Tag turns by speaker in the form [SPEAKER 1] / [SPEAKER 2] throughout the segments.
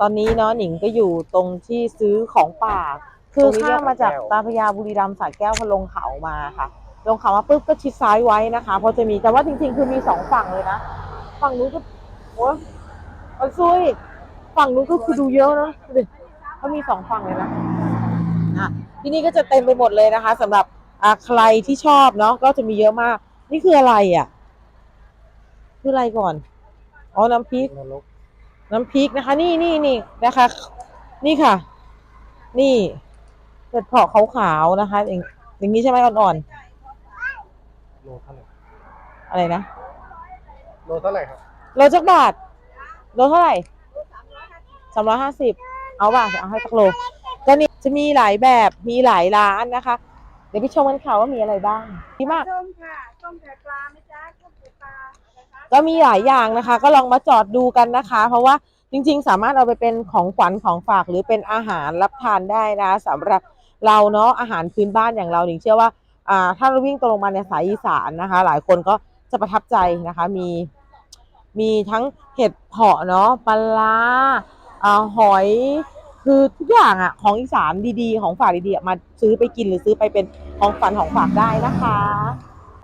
[SPEAKER 1] ตอนนี้เนาะหนิงก็อยู่ตรงที่ซื้อของป่า คือข้ามมาจากตาพระยาบุรีรัมย์สระแก้วพอลงเขามาค่ะ ลงเขามาปุ๊บก็ชิดซ้ายไว้นะคะเพราะจะมีแต่ว่าจริง ๆ คือมีสองฝั่งเลยนะฝั่งนู้นก็โอ้ยมันซุยฝั่งนู้นก็คือดูเยอะเนอะดูดิเขามีสองฝั่งเลยนะอะที่นี่ก็จะเต็มไปหมดเลยนะคะสำหรับอ่าใครที่ชอบเนาะก็จะมีเยอะมาก นี่คืออะไรอะ คืออะไรก่อนอ๋อน้ำพริก
[SPEAKER 2] นรก
[SPEAKER 1] น้ำพริกนะคะ นี่นี่นี่นะคะ นี่ค่ะ นี่เห็ดเผาะขาวๆนะคะอย่างอย่างนี้ใช่ไหมอ่อน
[SPEAKER 2] โลเท่าไหร่
[SPEAKER 1] ๆอะไรนะ
[SPEAKER 2] โลเท่าไหร่ครับ
[SPEAKER 1] โลจักบาทโลเท่าไหร่สามร้อยห้าสิบเอาป่ะเอาให้สักโลก็นี่จะมีหลายแบบมีหลายร้านนะคะ เดี๋ยวไปชมกันค่ะว่ามีอะไรบ้างดีมาก
[SPEAKER 3] ส้มค่ะส้มไข่ปลาไหมจ๊ะ
[SPEAKER 1] ก็มีหลายอย่างนะคะ ก็ลองมาจอดดูกันนะคะ เพราะว่าจริง ๆ สามารถเอาไปเป็นของขวัญของฝากหรือเป็นอาหารรับทานได้นะสำหรับเราเนาะอาหารพื้นบ้านอย่างเราหนิงเชื่อว่าอ่าถ้าเราวิ่งตรงมาในสายอีสานนะคะ หลายคนก็จะประทับใจนะคะ มีมีทั้งเห็ดเผาะเนาะปลาร้าอ่าหอยคือทุกอย่างอะของอีสานดีๆ ของฝากดีๆมาซื้อไปกินหรือซื้อไปเป็นของฝันของฝากได้นะคะ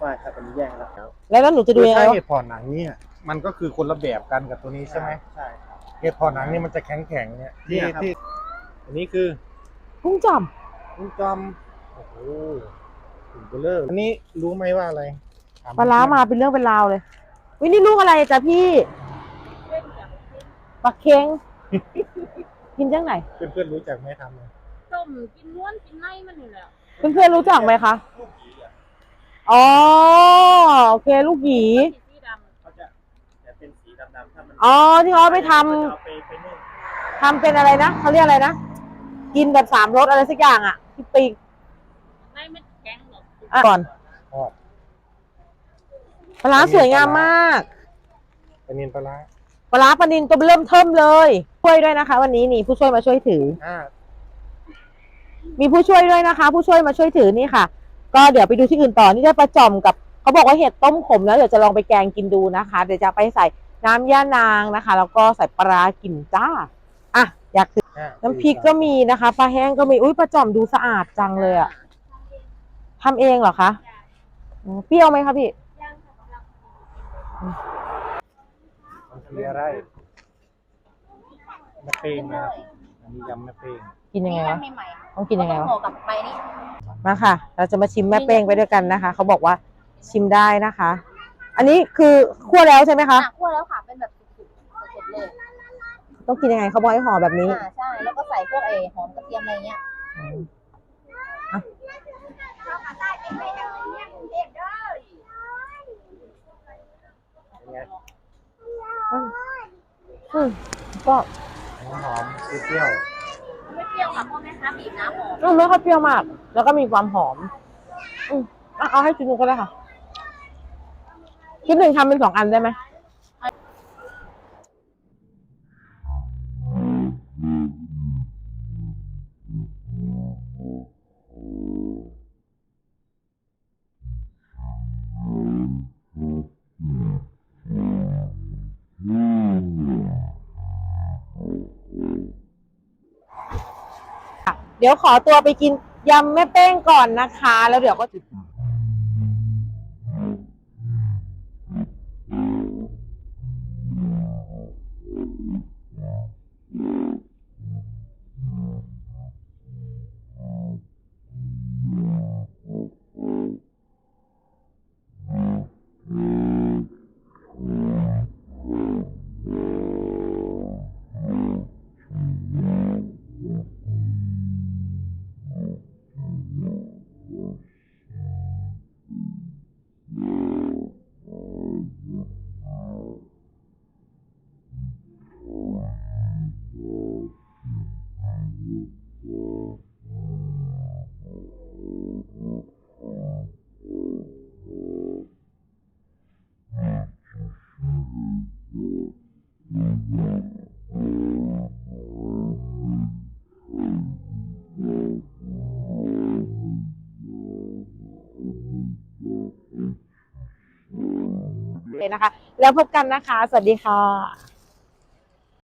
[SPEAKER 2] ไม่ครับอันนี้แยกแล้วครับ
[SPEAKER 1] แล้วแล้วหนูจะดูยังไง
[SPEAKER 2] ถ้า
[SPEAKER 1] ว่า
[SPEAKER 2] เห็ดพอหนังเนี่ยมันก็คือคนละแบบกันกับตัวนี้ใช่ไหมใช่ครับ เห็ดพอหนังนี่มันจะแข็งแข็งๆเนี่ยที่ที่อันนี้คือ
[SPEAKER 1] กุ้งจ่อม
[SPEAKER 2] คุณจอมโอ้โหถึงเบลเลอร์อันนี้รู้ไหมว่าอะไรถ
[SPEAKER 1] ปลาร้ามาเป็นเรื่องเป็นราวเลยวินี่ลูกอะไรจ๊ะพี่ปลาเค็ง กินจังไหน
[SPEAKER 2] เพื่อนๆรู้จักไหมทำไหม
[SPEAKER 3] ส้มกินล้วนกินไนมันอยู่แล้ว
[SPEAKER 1] เพื่อนๆรู้จักไหมคะ อ๋อโอเคลูกหยี
[SPEAKER 3] สีดำ
[SPEAKER 2] เขาจะจะเป็นสีดำๆถ้ามัน
[SPEAKER 1] อ๋อที่เขาเอาไปทำ
[SPEAKER 2] เอาไปไปนึ่ง
[SPEAKER 1] ทำเป็นอะไรนะเขาเรียกอะไรนะกินแบบสามรสอะไรสักอย่างอะที่ปีก
[SPEAKER 3] ไนมันแข็งหรอก
[SPEAKER 1] อะก่อน
[SPEAKER 2] ทอด
[SPEAKER 1] ปลาร้าสวยงามมาก
[SPEAKER 2] ปลาเนียนปลาร้า
[SPEAKER 1] ปลาร้าปลานินตัวเริ่มเทิมเลยช่วยด้วยนะคะ วันนี้นี่ผู้ช่วยมาช่วยถือ
[SPEAKER 2] อ่า
[SPEAKER 1] มีผู้ช่วยด้วยนะคะ ผู้ช่วยมาช่วยถือนี่ค่ะ ก็เดี๋ยวไปดูที่อื่นต่อนี่จะประจอมกับเขาบอกว่าเห็ดต้มขมแล้วเดี๋ยวจะลองไปแกงกินดูนะคะ เดี๋ยวจะไปใส่น้ำย่านางนะคะ แล้วก็ใส่ปลาร้ากินจ้าอะอยากถือ
[SPEAKER 2] อ่า
[SPEAKER 1] น้ำพริกก็มีนะคะปลาแห้งก็มีอุ้ยปลาจอมดูสะอาดจังเลยอะทำเองเหรอคะอืมเปรี้ยวไหมคะพี่
[SPEAKER 2] มันคืออะไรมะเป้งนะอันนี้ยำมะเป้ง
[SPEAKER 1] กินยังไงวะ
[SPEAKER 3] ใหม่
[SPEAKER 1] ต้องกินยังไงวะ
[SPEAKER 3] ห่อกับใบนี้
[SPEAKER 1] มาค่ะ เราจะมาชิมแม่เป้งไปด้วยกันนะคะ เขาบอกว่าชิมได้นะคะ อันนี้คือคั่วแล้วใช่ไหมคะ
[SPEAKER 3] อะคั่วแล้วค่ะเป็นแบบสุกๆสดๆเลย
[SPEAKER 1] ต้องกินยังไงเขาบอกให้ห่อแบบนี้
[SPEAKER 3] อ่าใช่แล้วก็ใส่พวกไอ้หอมกระเทียมอะไรเงี้ย
[SPEAKER 1] อืมอะ
[SPEAKER 2] เป็นไง
[SPEAKER 1] อืมก็
[SPEAKER 2] หอมๆเปรี้ยว
[SPEAKER 3] ไม่เป รี้ยวค่ะพ่อแม่คะบีบน้ำหอก
[SPEAKER 1] อืมไม่ค่อยเปรี้ยวมาก แล้วก็มีความหอมอืมอะเอาให้ชิ้นหนึงก็ได้ค่ะชิ้นหนึ่งทำเป็นสองอันได้ไหม เดี๋ยวขอตัวไปกินยำแม่เป้งก่อนนะคะ แล้วเดี๋ยวก็ เลยนะคะ แล้วพบกันนะคะ สวัสดีค่ะ